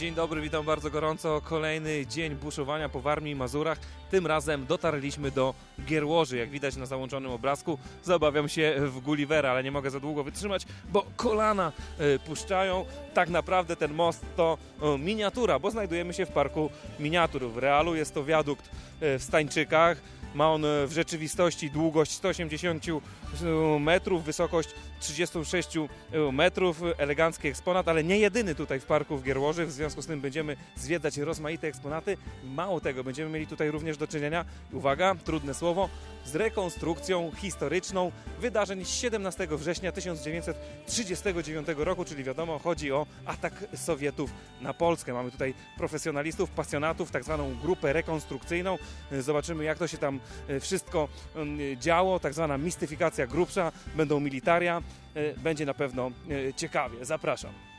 Dzień dobry, witam bardzo gorąco. Kolejny dzień buszowania po Warmii i Mazurach. Tym razem dotarliśmy do Gierłoży. Jak widać na załączonym obrazku, zabawiam się w Gullivera, ale nie mogę za długo wytrzymać, bo kolana e, puszczają. Tak naprawdę ten most to miniatura, bo znajdujemy się w parku miniatur. W realu jest to wiadukt e, w Stańczykach. Ma on e, w rzeczywistości długość 180 metrów, wysokość 36 metrów, elegancki eksponat, ale nie jedyny tutaj w parku w Gierłoży, w związku z tym będziemy zwiedzać rozmaite eksponaty. Mało tego, będziemy mieli tutaj również do czynienia, uwaga, trudne słowo, z rekonstrukcją historyczną wydarzeń z 17 września 1939 roku, czyli wiadomo, chodzi o atak Sowietów na Polskę. Mamy tutaj profesjonalistów, pasjonatów, tak zwaną grupę rekonstrukcyjną. Zobaczymy, jak to się tam e, wszystko działo, tak zwana mistyfikacja grubsza, będą militaria, e, będzie na pewno e, ciekawie. Zapraszam.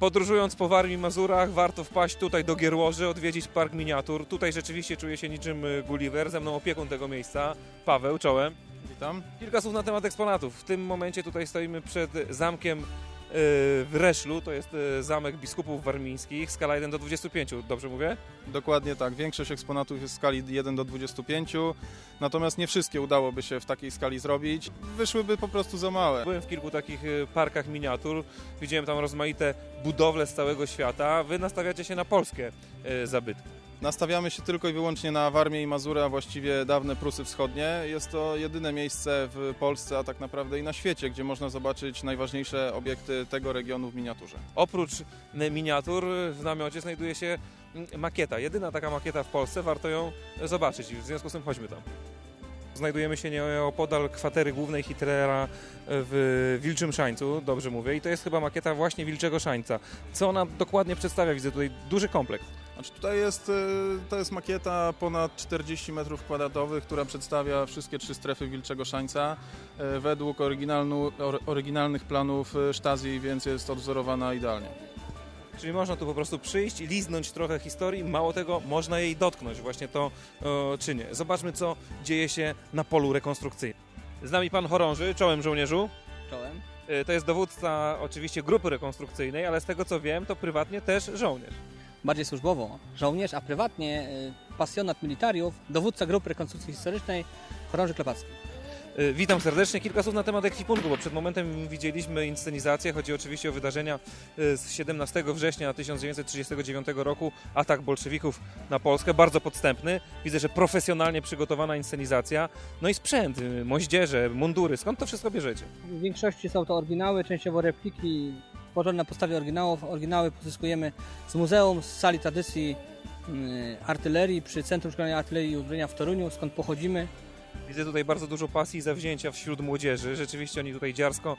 Podróżując po Warmii Mazurach, warto wpaść tutaj do Gierłoży, odwiedzić park miniatur. Tutaj rzeczywiście czuję się niczym e, Gulliver, ze mną opiekun tego miejsca, Paweł, czołem. Witam. Kilka słów na temat eksponatów. W tym momencie tutaj stoimy przed zamkiem w Reszlu, to jest e, zamek biskupów warmińskich, skala 1 do 25, dobrze mówię? Dokładnie tak. Większość eksponatów jest w skali 1 do 25, natomiast nie wszystkie udałoby się w takiej skali zrobić. Wyszłyby po prostu za małe. Byłem w kilku takich e, parkach miniatur, widziałem tam rozmaite budowle z całego świata. Wy nastawiacie się na polskie e, zabytki. Nastawiamy się tylko i wyłącznie na Warmię i Mazury, a właściwie dawne Prusy Wschodnie. Jest to jedyne miejsce w Polsce, a tak naprawdę i na świecie, gdzie można zobaczyć najważniejsze obiekty tego regionu w miniaturze. Oprócz e, miniatur w namiocie znajduje się mm, makieta. Jedyna taka makieta w Polsce, warto ją zobaczyć. W związku z tym chodźmy tam. Znajdujemy się nieopodal kwatery głównej Hitlera w Wilczym Szańcu, dobrze mówię, i to jest chyba makieta właśnie Wilczego Szańca. Co ona dokładnie przedstawia? Widzę tutaj duży kompleks. Znaczy tutaj jest, y, to jest makieta ponad 40 metrów kwadratowych, która przedstawia wszystkie trzy strefy Wilczego Szańca y, według oryginalnu, or, oryginalnych planów y, Stazji, więc jest odwzorowana idealnie. Czyli można tu po prostu przyjść i liznąć trochę historii, mało tego, można jej dotknąć. Właśnie to e, czynię. Zobaczmy, co dzieje się na polu rekonstrukcyjnym. Z nami pan chorąży, czołem żołnierzu. Czołem. E, To jest dowódca oczywiście grupy rekonstrukcyjnej, ale z tego co wiem, to prywatnie też żołnierz. Bardziej służbowo żołnierz, a prywatnie y, pasjonat militariów, dowódca grupy rekonstrukcji historycznej, chorąży klepacki. E, Witam serdecznie. Kilka słów na temat ekwipunku, bo przed momentem widzieliśmy inscenizację. Chodzi oczywiście o wydarzenia e, z 17 września 1939 roku, atak bolszewików na Polskę, bardzo podstępny. Widzę, że profesjonalnie przygotowana inscenizacja. No i sprzęt, moździerze, mundury. Skąd to wszystko bierzecie? W większości są to oryginały, częściowo repliki na podstawie oryginałów. Oryginały pozyskujemy z muzeum, z sali tradycji y, artylerii przy Centrum Szkolenia Artylerii i Uzbrojenia w Toruniu, skąd pochodzimy. Widzę tutaj bardzo dużo pasji i zawzięcia wśród młodzieży. Rzeczywiście oni tutaj dziarsko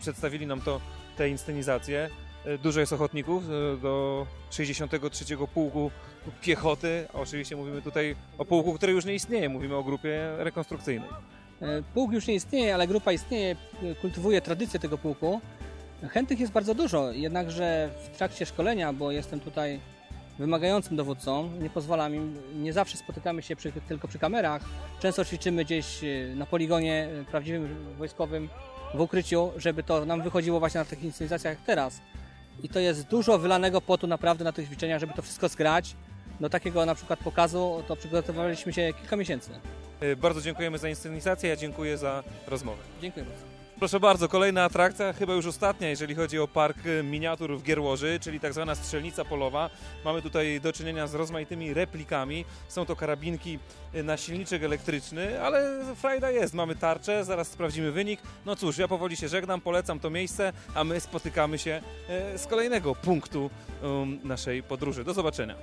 przedstawili nam to, te inscenizacje. E, Dużo jest ochotników e, do 63 Pułku Piechoty. Oczywiście mówimy tutaj o pułku, który już nie istnieje. Mówimy o grupie rekonstrukcyjnej. E, Pułk już nie istnieje, ale grupa istnieje, kultywuje tradycję tego pułku. Chętnych jest bardzo dużo, jednakże w trakcie szkolenia, bo jestem tutaj wymagającym dowódcą, nie pozwala mi, nie zawsze spotykamy się przy, tylko przy kamerach. Często ćwiczymy gdzieś y, na poligonie y, prawdziwym wojskowym w ukryciu, żeby to nam wychodziło właśnie na takich inscenizacjach jak teraz. I to jest dużo wylanego potu naprawdę na tych ćwiczeniach, żeby to wszystko zgrać. Do takiego na przykład pokazu to przygotowaliśmy się kilka miesięcy. E, Bardzo dziękujemy za inscenizację, ja dziękuję za rozmowę. Dziękuję bardzo. Proszę bardzo, kolejna atrakcja, chyba już ostatnia, jeżeli chodzi o park miniatur w Gierłoży, czyli tak zwana strzelnica polowa. Mamy tutaj do czynienia z rozmaitymi replikami. Są to karabinki na silniczek elektryczny, ale frajda jest. Mamy tarczę, zaraz sprawdzimy wynik. No cóż, ja powoli się żegnam, polecam to miejsce, a my spotykamy się e, z kolejnego punktu um, naszej podróży. Do zobaczenia.